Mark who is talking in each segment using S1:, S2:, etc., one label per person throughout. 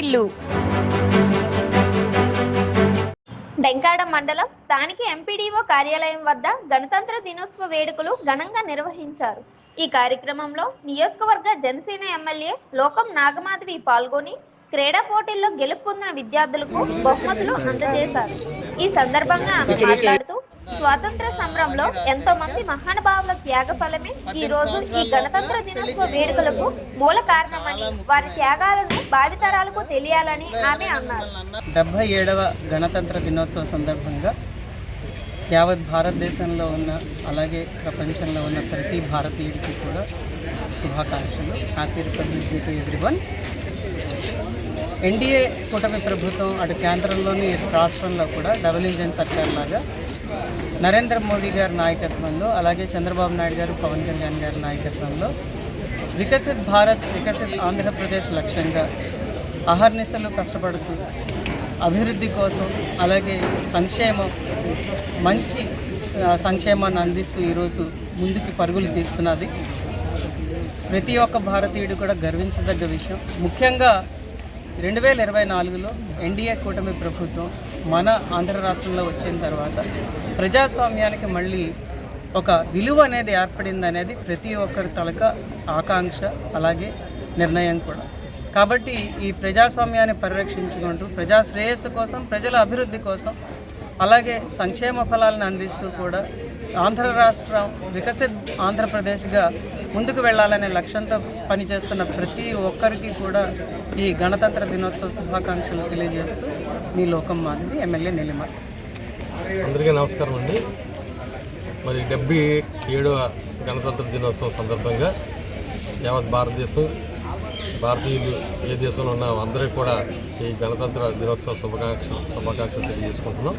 S1: ఇల్లు డెంకాడ మండలం స్థానిక ఎంపీడీఓ కార్యాలయం వద్ద గణతంత్ర దినోత్సవ వేడుకలు ఘనంగా నిర్వహించారు ఈ కార్యక్రమంలో నియోజకవర్గ జనసేన ఎమ్మెల్యే లోకం నాగమాధవి పాల్గొని క్రీడా పోటీల్లో గెలుపొందిన విద్యార్థులకు బహుమతులు అందజేశారు ఈ సందర్భంగా ఆమె మాట్లాడుతూ స్వాతంత్ర సంబరంలో ఎంతో మంది మహానుభావుల త్యాగ ఫలమే ఈ రోజు ఈ గణతంత్ర దినోత్సవ వేడుకలకు మూల కారణమని వారి త్యాగాలను భావితరాలకు తెలియాలని ఆమె అన్నారు
S2: డెబ్బై ఏడవ గణతంత్ర దినోత్సవ సందర్భంగా యావత్ భారతదేశంలో ఉన్న అలాగే ప్రపంచంలో ఉన్న ప్రతి భారతీయుడికి కూడా శుభాకాంక్షలు happy republic day to everyone NDA కూటమి ప్రభుత్వం అటు కేంద్రంలోని రాష్ట్రంలో కూడా డబుల్ ఇంజన్ సర్కార్ లాగా నరేంద్ర మోడీ గారి నాయకత్వంలో అలాగే చంద్రబాబు నాయుడు గారు పవన్ కళ్యాణ్ గారి నాయకత్వంలో వికసిత్ భారత్ వికసిత్ ఆంధ్రప్రదేశ్ లక్ష్యంగా అహర్నిశలు కష్టపడుతూ అభివృద్ధి కోసం అలాగే సంక్షేమం మంచి సంక్షేమాన్ని అందిస్తూ ఈరోజు ముందుకు పరుగులు తీస్తున్నది ప్రతి ఒక్క భారతీయుడు కూడా గర్వించదగ్గ విషయం ముఖ్యంగా రెండు వేల ఇరవై నాలుగులో ఎన్డీఏ కూటమి ప్రభుత్వం మన ఆంధ్ర రాష్ట్రంలో వచ్చిన తర్వాత ప్రజాస్వామ్యానికి మళ్ళీ ఒక విలువ అనేది ఏర్పడింది అనేది ప్రతి ఒక్కరి తలక ఆకాంక్ష అలాగే నిర్ణయం కూడా కాబట్టి ఈ ప్రజాస్వామ్యాన్ని పరిరక్షించుకుంటూ ప్రజా శ్రేయస్సు కోసం ప్రజల అభివృద్ధి కోసం అలాగే సంక్షేమ ఫలాలను అందిస్తూ కూడా ఆంధ్ర రాష్ట్రం వికసిత్ ఆంధ్రప్రదేశ్గా ముందుకు వెళ్ళాలనే లక్ష్యంతో పనిచేస్తున్న ప్రతి ఒక్కరికి కూడా ఈ గణతంత్ర దినోత్సవ శుభాకాంక్షలు తెలియజేస్తూ మీ లోకం మాధవి ఎమ్మెల్యే నెల్లిమల్
S3: అందరికీ నమస్కారం అండి మరి డెబ్బై ఏడవ గణతంత్ర దినోత్సవం సందర్భంగా యావత్ భారతదేశం భారతీయులు ఏ దేశంలో ఉన్న అందరికీ కూడా ఈ గణతంత్ర దినోత్సవ శుభాకాంక్షలు శుభాకాంక్షలు తెలియజేసుకుంటున్నాం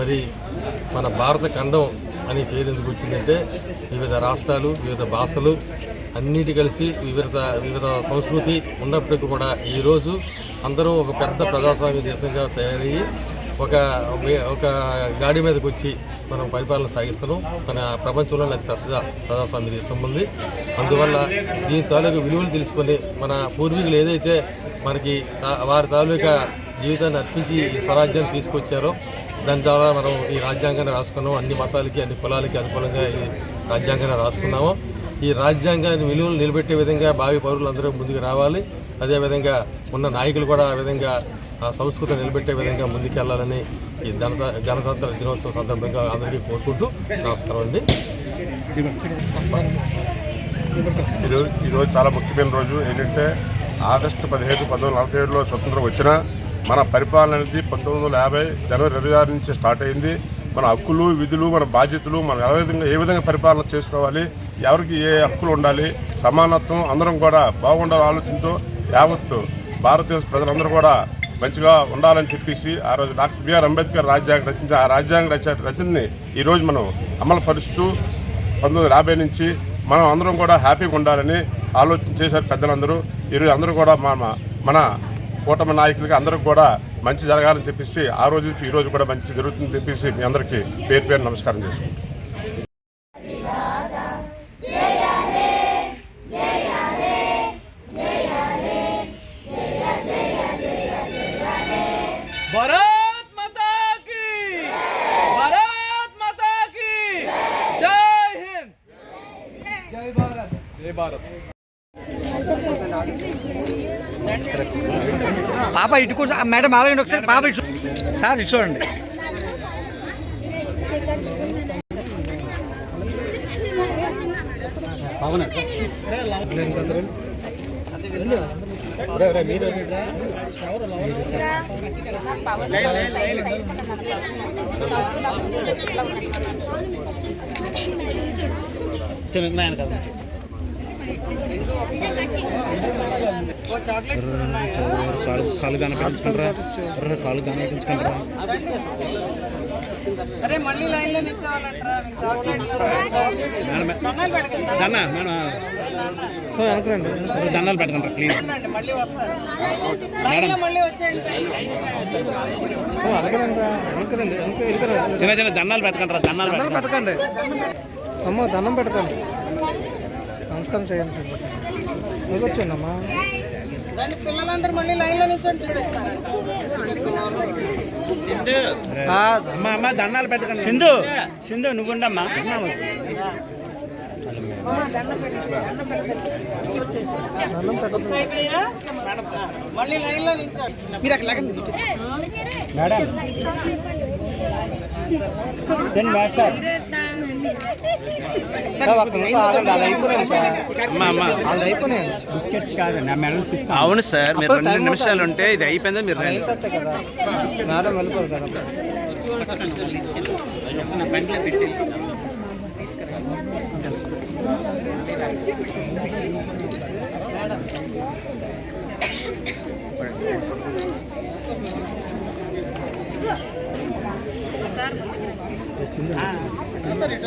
S3: మరి మన భారత ఖండం అనే పేరు ఎందుకు వచ్చిందంటే వివిధ రాష్ట్రాలు వివిధ భాషలు అన్నిటి కలిసి వివిధ వివిధ సంస్కృతి ఉన్నప్పటికీ కూడా ఈరోజు అందరూ ఒక పెద్ద ప్రజాస్వామ్య దేశంగా తయారయ్యి ఒక ఒక గాడి మీదకి వచ్చి మనం పరిపాలన సాగిస్తున్నాం మన ప్రపంచంలోనే అతి పెద్ద ప్రజాస్వామ్య దేశం ఉంది అందువల్ల దీని తాలూకు విలువలు తెలుసుకొని మన పూర్వీకులు ఏదైతే మనకి వారి తాలూకా జీవితాన్ని అర్పించి ఈ స్వరాజ్యాన్ని తీసుకొచ్చారో దాని ద్వారా మనం ఈ రాజ్యాంగాన్ని రాసుకున్నాము అన్ని మతాలకి అన్ని కులాలకి అనుకూలంగా ఈ రాజ్యాంగాన్ని రాసుకున్నాము ఈ రాజ్యాంగాన్ని విలువలు నిలబెట్టే విధంగా భావి పౌరులు అందరూ ముందుకు రావాలి అదేవిధంగా ఉన్న నాయకులు కూడా ఆ విధంగా ఆ సంస్కృతి నిలబెట్టే విధంగా ముందుకెళ్లాలని ఈ గణత గణతంత్ర దినోత్సవం సందర్భంగా అందరికీ కోరుకుంటూ నమస్కారం అండి ఈరోజు ఈరోజు చాలా ముఖ్యమైన రోజు ఏంటంటే ఆగస్టు పదిహేను పంతొమ్మిది నలభై ఏడులో స్వతంత్రం వచ్చినా మన పరిపాలన అనేది పంతొమ్మిది వందల యాభై జనవరి ఇరవై ఆరు నుంచి స్టార్ట్ అయింది మన హక్కులు విధులు మన బాధ్యతలు మనం ఏ విధంగా ఏ విధంగా పరిపాలన చేసుకోవాలి ఎవరికి ఏ హక్కులు ఉండాలి సమానత్వం అందరం కూడా బాగుండాలి ఆలోచనతో యావత్తు భారతదేశ ప్రజలందరూ కూడా మంచిగా ఉండాలని చెప్పేసి ఆ రోజు డాక్టర్ బిఆర్ అంబేద్కర్ రాజ్యాంగం రచించిన ఆ రాజ్యాంగ రచ రచనని ఈరోజు మనం అమలు పరుస్తూ పంతొమ్మిది యాభై నుంచి మనం అందరం కూడా హ్యాపీగా ఉండాలని ఆలోచన చేశారు పెద్దలందరూ ఈరోజు అందరూ కూడా మన మన కూటమి నాయకులకి అందరికి కూడా మంచి జరగాలని చెప్పేసి ఆ రోజు నుంచి ఈ రోజు కూడా మంచి జరుగుతుందని చెప్పేసి మీ అందరికీ పేరు పేరు నమస్కారం చేసుకుంటాం
S4: భారత్
S5: భారత్
S6: పాప ఇటు కూర్చో మేడం అలాగే ఒకసారి పాప ఇటు సార్ ఇటు చూడండి
S7: చిన్న కదా కాలు కాలు కనిపించుకుంటారా కాలు కనిపించుకుంటారా
S8: అరే మళ్ళీ లైన్లో నిల్చోవాలంటారా
S7: దండాలు చిన్న చిన్న దండాలు పెట్టుకుంటారా దండాలు పెట్టకండి అమ్మ దండం పెట్టుకోండి నమస్కారం చేయండి చూడొచ్చిందమ్మా దాన్ని దండాలు పెట్టకండి
S9: సింధు సింధు నువ్వుండమ్మా
S8: మళ్ళీ లైన్లో
S10: మీరు అక్కడ
S11: అవును సార్ మీరు రెండు నిమిషాలు ఉంటే ఇది అయిపోయిందా మీరు వెళ్ళిపోతారు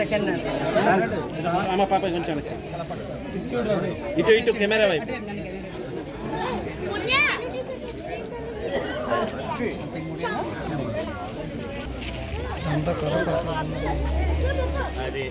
S12: సెకండ్
S7: అమ్మ పాప కొంచెం
S11: ఇటు ఇటు కెమెరా వైపు అది